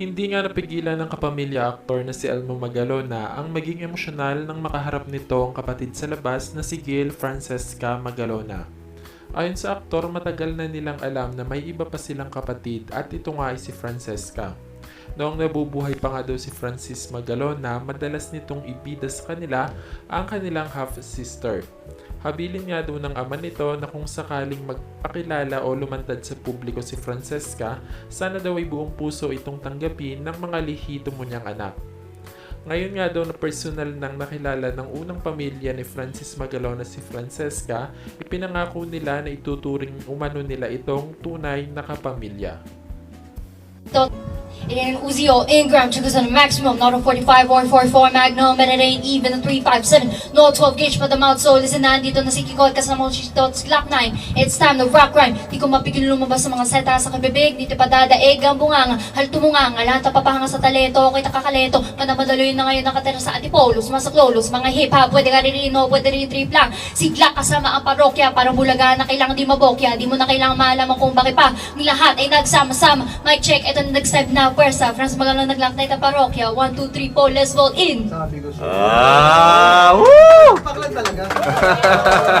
Hindi nga napigilan ng kapamilya aktor na si Elmo Magalona ang maging emosyonal nang makaharap nito ang kapatid sa labas na si Gail Francesca Magalona. Ayon sa aktor, matagal na nilang alam na may iba pa silang kapatid at ito nga ay si Francesca. Noong nabubuhay pa nga daw si Francis Magalona, madalas nitong ibida sa kanila ang kanilang half-sister. Habilin nga daw ng ama nito na kung sakaling magpakilala o lumantad sa publiko si Francesca, sana daw ay buong puso itong tanggapin ng mga lihito mo niyang anak. Ngayon nga daw na personal nang nakilala ng unang pamilya ni Francis Magalona si Francesca, ipinangako nila na ituturing umano nila itong tunay na kapamilya. In Uzio, Ingram, triggers on the maximum, not a 45 or 44 Magnum, and it ain't even a 357. No 12 gauge pa the mouth, so listen na, dito na si Kikot, kasama mo si Tots Glock 9. It's time to rock rhyme. Di ko mapigil lumabas sa mga seta sa kabibig, dito pa dadaig ang bunganga, halto mo nga nga, lahat papahanga sa talento, okay takakaleto, manamadaloy na ngayon nakatira sa Antipolo, sumasaklolos, mga hip-hop, pwede ka ririno, pwede rin trip lang. Si Glock kasama ang parokya, parang bulaga na kailangan di mabokya, di mo na kailangan malaman kung bakit pa, ni lahat ay nagsama-sama. Mic check, ito na nag-step na pwersa, France Magalo nag-lock na parokya, 1, 2, 3, 4, let's vote in! Sabi ko siya. Ah! Woo! Paklan talaga.